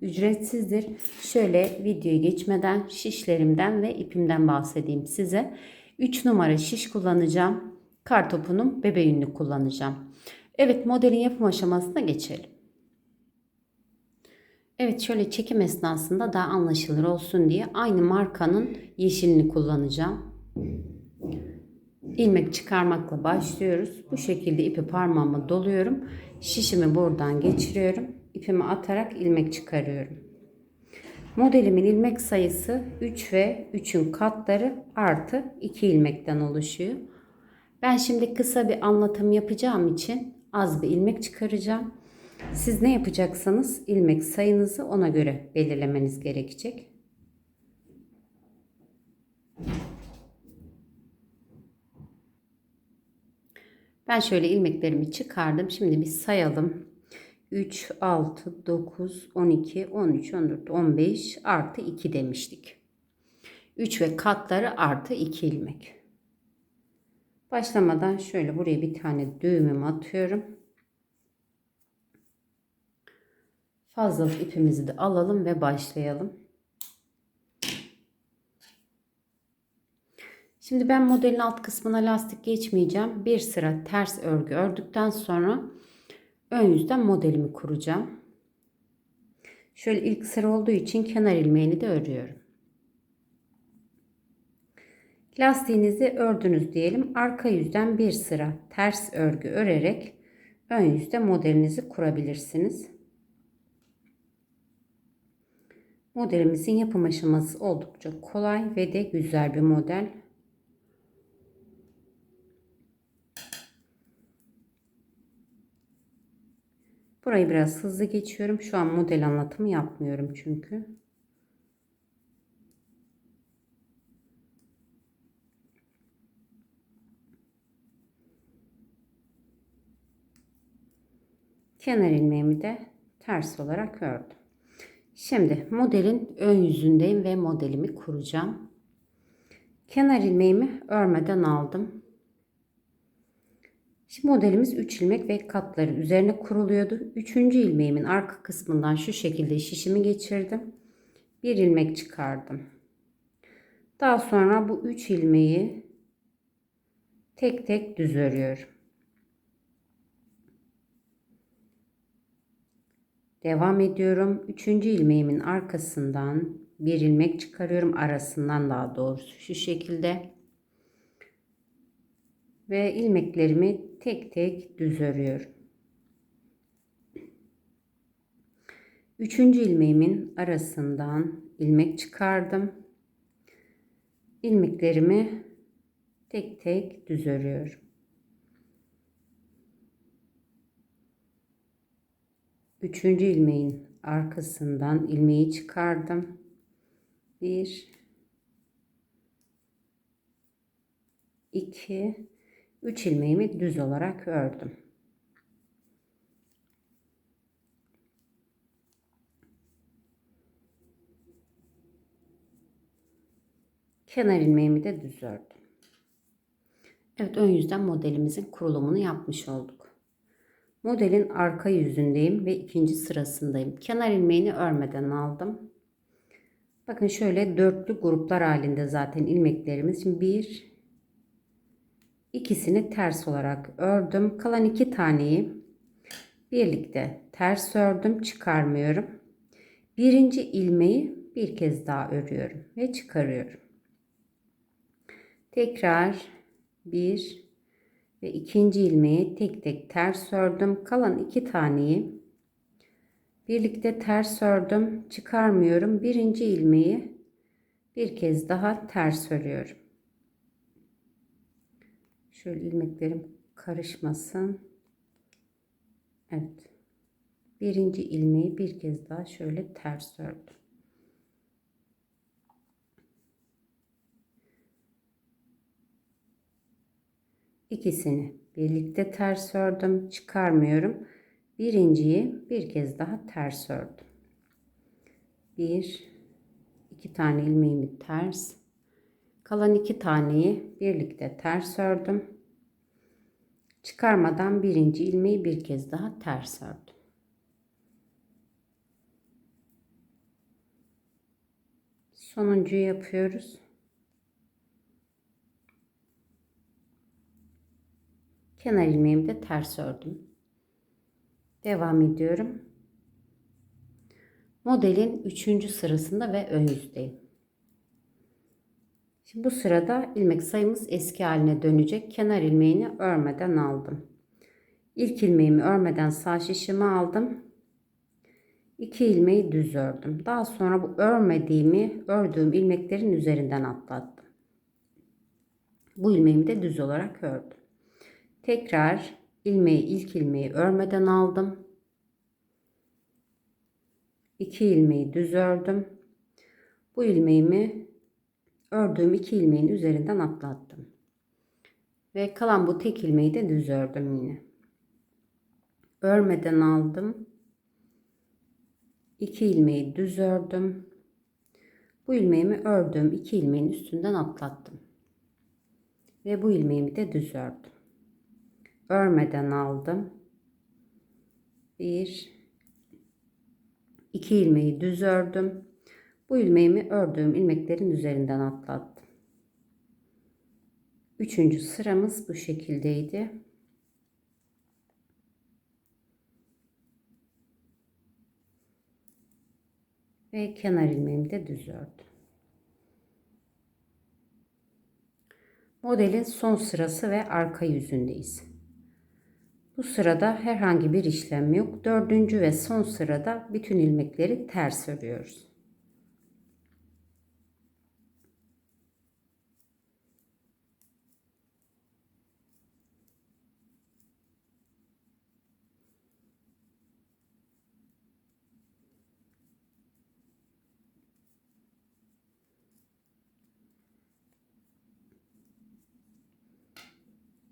ücretsizdir. Şöyle videoyu geçmeden şişlerimden ve ipimden bahsedeyim size. 3 numara şiş kullanacağım. Kartopunun bebe yünlü kullanacağım. Evet modelin yapım aşamasına geçelim. Evet şöyle çekim esnasında daha anlaşılır olsun diye aynı markanın yeşilini kullanacağım. İlmek çıkarmakla başlıyoruz. Bu şekilde ipi parmağıma doluyorum. Şişimi buradan geçiriyorum. İpimi atarak ilmek çıkarıyorum. Modelimin ilmek sayısı 3 ve 3'ün katları artı 2 ilmekten oluşuyor. Ben şimdi kısa bir anlatım yapacağım için az bir ilmek çıkaracağım. Siz ne yapacaksanız ilmek sayınızı ona göre belirlemeniz gerekecek. Ben şöyle ilmeklerimi çıkardım. Şimdi bir sayalım. 3, 6, 9, 12, 13, 14, 15 artı 2 demiştik. 3 ve katları artı 2 ilmek. Başlamadan şöyle buraya bir tane düğümümü atıyorum. Fazlalık ipimizi de alalım ve başlayalım. Şimdi ben modelin alt kısmına lastik geçmeyeceğim. Bir sıra ters örgü ördükten sonra ön yüzden modelimi kuracağım. Şöyle ilk sıra olduğu için kenar ilmeğini de örüyorum. Lastiğinizi ördünüz diyelim. Arka yüzden bir sıra ters örgü örerek ön yüzde modelinizi kurabilirsiniz. Modelimizin yapım aşaması oldukça kolay ve de güzel bir model. Burayı biraz hızlı geçiyorum. Şu an model anlatımı yapmıyorum çünkü. Kenar ilmeğimi de ters olarak ördüm. Şimdi modelin ön yüzündeyim ve modelimi kuracağım. Kenar ilmeğimi örmeden aldım. Şimdi modelimiz 3 ilmek ve katları üzerine kuruluyordu. 3. ilmeğimin arka kısmından şu şekilde şişimi geçirdim. Bir ilmek çıkardım. Daha sonra bu 3 ilmeği tek tek düz örüyorum. Devam ediyorum. 3. ilmeğimin arkasından bir ilmek çıkarıyorum. Arasından daha doğrusu şu şekilde ve ilmeklerimi tek tek düz örüyorum. Üçüncü ilmeğimin arasından ilmek çıkardım. İlmeklerimi tek tek düz örüyorum. Üçüncü ilmeğin arkasından ilmeği çıkardım. Bir, iki, 3 ilmeğimi düz olarak ördüm. Kenar ilmeğimi de düz ördüm. Evet ön yüzden modelimizin kurulumunu yapmış olduk. Modelin arka yüzündeyim ve ikinci sırasındayım. Kenar ilmeğini örmeden aldım. Bakın şöyle dörtlü gruplar halinde zaten ilmeklerimiz. Şimdi 1, ikisini ters olarak ördüm. Kalan iki taneyi birlikte ters ördüm. Çıkarmıyorum. Birinci ilmeği bir kez daha örüyorum ve çıkarıyorum. Tekrar bir ve ikinci ilmeği tek tek ters ördüm. Kalan iki taneyi birlikte ters ördüm. Çıkarmıyorum. Birinci ilmeği bir kez daha ters örüyorum. Şöyle ilmeklerim karışmasın. Evet. Birinci ilmeği bir kez daha şöyle ters ördüm. İkisini birlikte ters ördüm. Çıkarmıyorum. Birinciyi bir kez daha ters ördüm. Bir, iki tane ilmeğimi ters Kalan iki taneyi birlikte ters ördüm. Çıkarmadan birinci ilmeği bir kez daha ters ördüm. Sonuncuyu yapıyoruz. Kenar ilmeğimi de ters ördüm. Devam ediyorum. Modelin 3. sırasında ve ön yüzdeyim. Şimdi bu sırada ilmek sayımız eski haline dönecek. Kenar ilmeğini örmeden aldım. İlk ilmeğimi örmeden sağ şişimi aldım. 2 ilmeği düz ördüm. Daha sonra bu örmediğimi ördüğüm ilmeklerin üzerinden atlattım. Bu ilmeğimi de düz olarak ördüm. Tekrar ilmeği ilk ilmeği örmeden aldım. 2 ilmeği düz ördüm. Bu ilmeğimi ördüğüm iki ilmeğin üzerinden atlattım. Ve kalan bu tek ilmeği de düz ördüm yine. Örmeden aldım. 2 ilmeği düz ördüm. Bu ilmeğimi ördüğüm iki ilmeğin üstünden atlattım. Ve bu ilmeğimi de düz ördüm. Örmeden aldım. 1 2 ilmeği düz ördüm. Bu ilmeğimi ördüğüm ilmeklerin üzerinden atlattım. Üçüncü sıramız bu şekildeydi. Ve kenar ilmeğimi de düz ördüm. Modelin son sırası ve arka yüzündeyiz. Bu sırada herhangi bir işlem yok. Dördüncü ve son sırada bütün ilmekleri ters örüyoruz.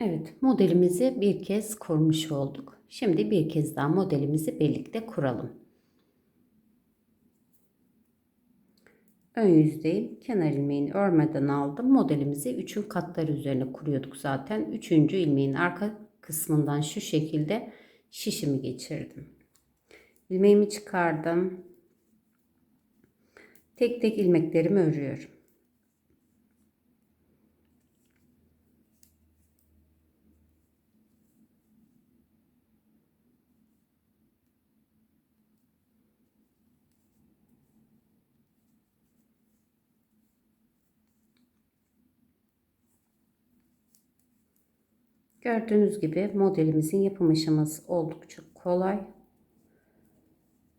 Evet modelimizi bir kez kurmuş olduk. Şimdi bir kez daha modelimizi birlikte kuralım. Ön yüzdeyim. Kenar ilmeğini örmeden aldım. Modelimizi üçün katları üzerine kuruyorduk zaten. Üçüncü ilmeğin arka kısmından şu şekilde şişimi geçirdim. İlmeğimi çıkardım. Tek tek ilmeklerimi örüyorum. Gördüğünüz gibi modelimizin yapım aşaması oldukça kolay.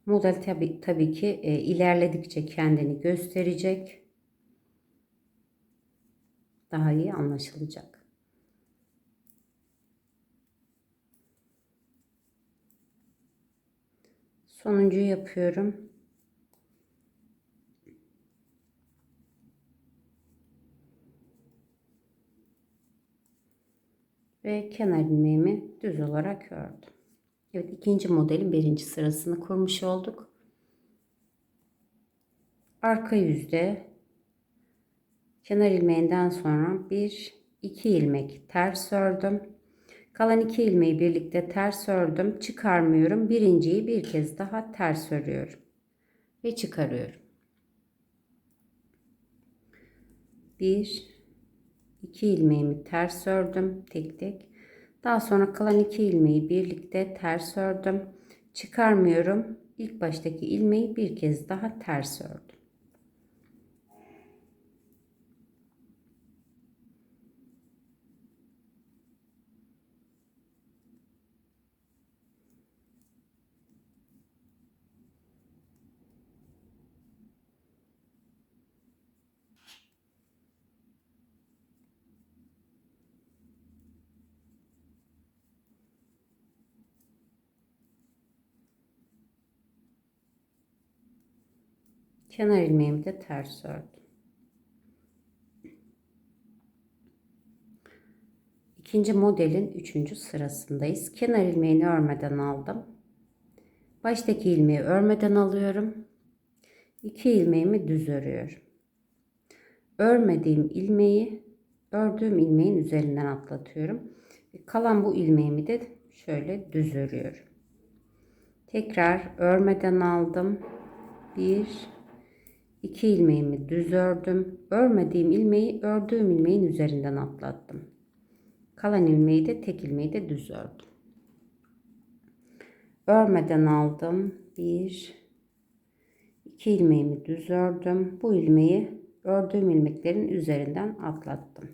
Model tabi, tabii ki e, ilerledikçe kendini gösterecek. Daha iyi anlaşılacak. Sonuncuyu yapıyorum. Ve kenar ilmeğimi düz olarak ördüm. Evet ikinci modelin birinci sırasını kurmuş olduk. Arka yüzde kenar ilmeğinden sonra bir iki ilmek ters ördüm. Kalan iki ilmeği birlikte ters ördüm. Çıkarmıyorum. Birinciyi bir kez daha ters örüyorum. Ve çıkarıyorum. Bir 2 ilmeğimi ters ördüm tek tek. Daha sonra kalan 2 ilmeği birlikte ters ördüm. Çıkarmıyorum. İlk baştaki ilmeği bir kez daha ters ördüm. Kenar ilmeğimi de ters ördüm. 2 ikinci modelin üçüncü sırasındayız. Kenar ilmeğini örmeden aldım. Baştaki ilmeği örmeden alıyorum. İki ilmeğimi düz örüyorum. Örmediğim ilmeği ördüğüm ilmeğin üzerinden atlatıyorum. Kalan bu ilmeğimi de şöyle düz örüyorum. Tekrar örmeden aldım. Bir, iki ilmeğimi düz ördüm. Örmediğim ilmeği ördüğüm ilmeğin üzerinden atlattım. Kalan ilmeği de tek ilmeği de düz ördüm. Örmeden aldım. Bir, iki ilmeğimi düz ördüm. Bu ilmeği ördüğüm ilmeklerin üzerinden atlattım.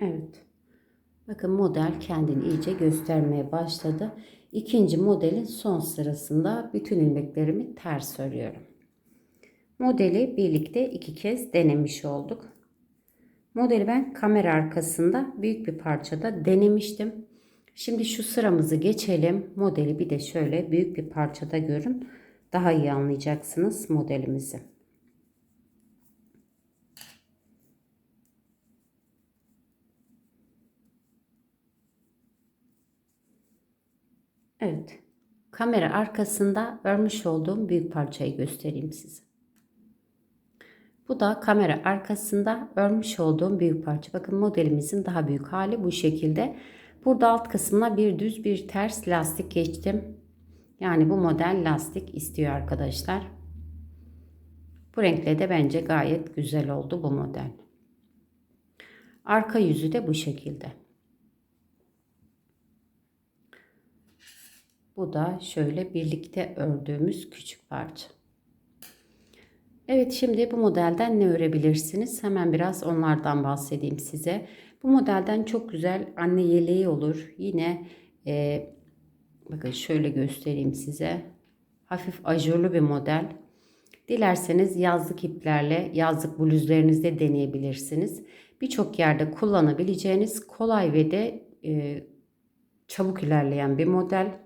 Evet. Bakın model kendini iyice göstermeye başladı. İkinci modelin son sırasında bütün ilmeklerimi ters örüyorum. Modeli birlikte iki kez denemiş olduk. Modeli ben kamera arkasında büyük bir parçada denemiştim. Şimdi şu sıramızı geçelim. Modeli bir de şöyle büyük bir parçada görün. Daha iyi anlayacaksınız modelimizi. Evet. Kamera arkasında örmüş olduğum büyük parçayı göstereyim size. Bu da kamera arkasında örmüş olduğum büyük parça. Bakın modelimizin daha büyük hali bu şekilde. Burada alt kısmına bir düz bir ters lastik geçtim. Yani bu model lastik istiyor arkadaşlar. Bu renkle de bence gayet güzel oldu bu model. Arka yüzü de bu şekilde. Bu da şöyle birlikte ördüğümüz küçük parça. Evet şimdi bu modelden ne örebilirsiniz? Hemen biraz onlardan bahsedeyim size. Bu modelden çok güzel anne yeleği olur. Yine e, bakın şöyle göstereyim size. Hafif ajurlu bir model. Dilerseniz yazlık iplerle yazlık bluzlarınızda deneyebilirsiniz. Birçok yerde kullanabileceğiniz kolay ve de e, çabuk ilerleyen bir model.